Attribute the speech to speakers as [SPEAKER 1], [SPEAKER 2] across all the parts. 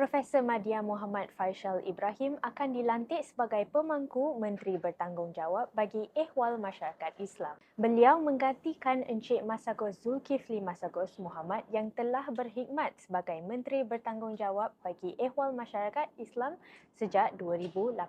[SPEAKER 1] Profesor Madya Muhammad Faisal Ibrahim akan dilantik sebagai pemangku Menteri Bertanggungjawab bagi Ehwal Masyarakat Islam. Beliau menggantikan Encik Masagos Zulkifli Masagos Muhammad yang telah berkhidmat sebagai Menteri Bertanggungjawab bagi Ehwal Masyarakat Islam sejak 2018.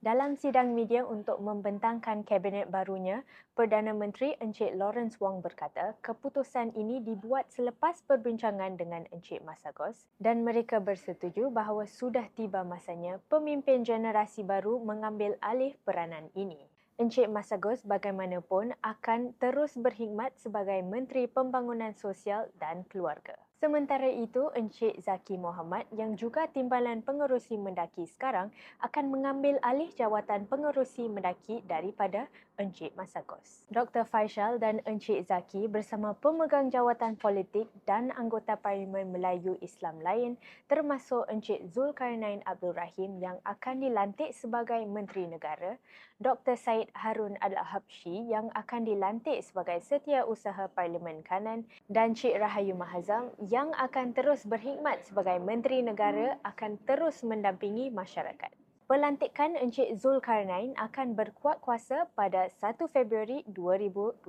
[SPEAKER 1] Dalam sidang media untuk membentangkan kabinet barunya, Perdana Menteri Encik Lawrence Wong berkata keputusan ini dibuat selepas perbincangan dengan Encik Masagos dan mereka bersetuju setuju bahawa sudah tiba masanya pemimpin generasi baru mengambil alih peranan ini. Encik Masagos bagaimanapun akan terus berkhidmat sebagai Menteri Pembangunan Sosial dan Keluarga. Sementara itu, Encik Zaki Muhammad yang juga timbalan pengerusi mendaki sekarang akan mengambil alih jawatan pengerusi mendaki daripada Encik Masagos. Dr. Faisal dan Encik Zaki bersama pemegang jawatan politik dan anggota Parlimen Melayu Islam lain termasuk Encik Zulkarnain Abdul Rahim yang akan dilantik sebagai Menteri Negara, Dr. Said Harun Al-Habsyi yang akan dilantik sebagai Setiausaha Parlimen Kanan dan Cik Rahayu Mahazam yang akan terus berkhidmat sebagai Menteri Negara akan terus mendampingi masyarakat. Pelantikan Encik Zulkarnain akan berkuat kuasa pada 1 Februari 2026.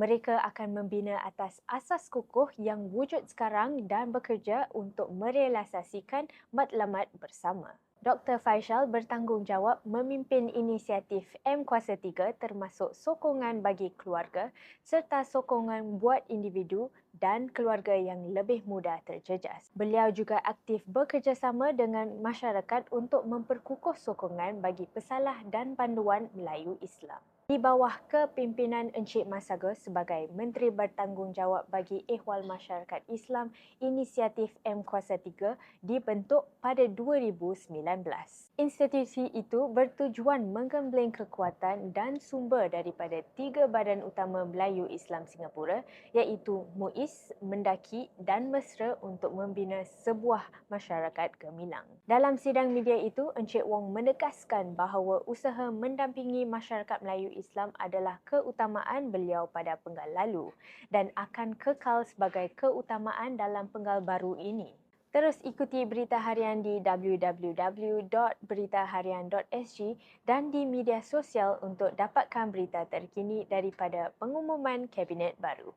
[SPEAKER 1] Mereka akan membina atas asas kukuh yang wujud sekarang dan bekerja untuk merealisasikan matlamat bersama. Dr. Faisal bertanggungjawab memimpin inisiatif M Kuasa 3 termasuk sokongan bagi keluarga serta sokongan buat individu dan keluarga yang lebih mudah terjejas. Beliau juga aktif bekerjasama dengan masyarakat untuk memperkukuh sokongan bagi pesalah dan panduan Melayu Islam di bawah kepimpinan Encik Masagos sebagai Menteri Bertanggungjawab bagi Ehwal Masyarakat Islam, inisiatif M Kuasa 3 dibentuk pada 2019. Institusi itu bertujuan menggembleng kekuatan dan sumber daripada tiga badan utama Melayu Islam Singapura iaitu MUIS, Mendaki dan Mesra untuk membina sebuah masyarakat gemilang. Dalam sidang media itu, Encik Wong menegaskan bahawa usaha mendampingi masyarakat Melayu Islam adalah keutamaan beliau pada penggal lalu dan akan kekal sebagai keutamaan dalam penggal baru ini. Terus ikuti berita harian di www.beritaharian.sg dan di media sosial untuk dapatkan berita terkini daripada pengumuman kabinet baru.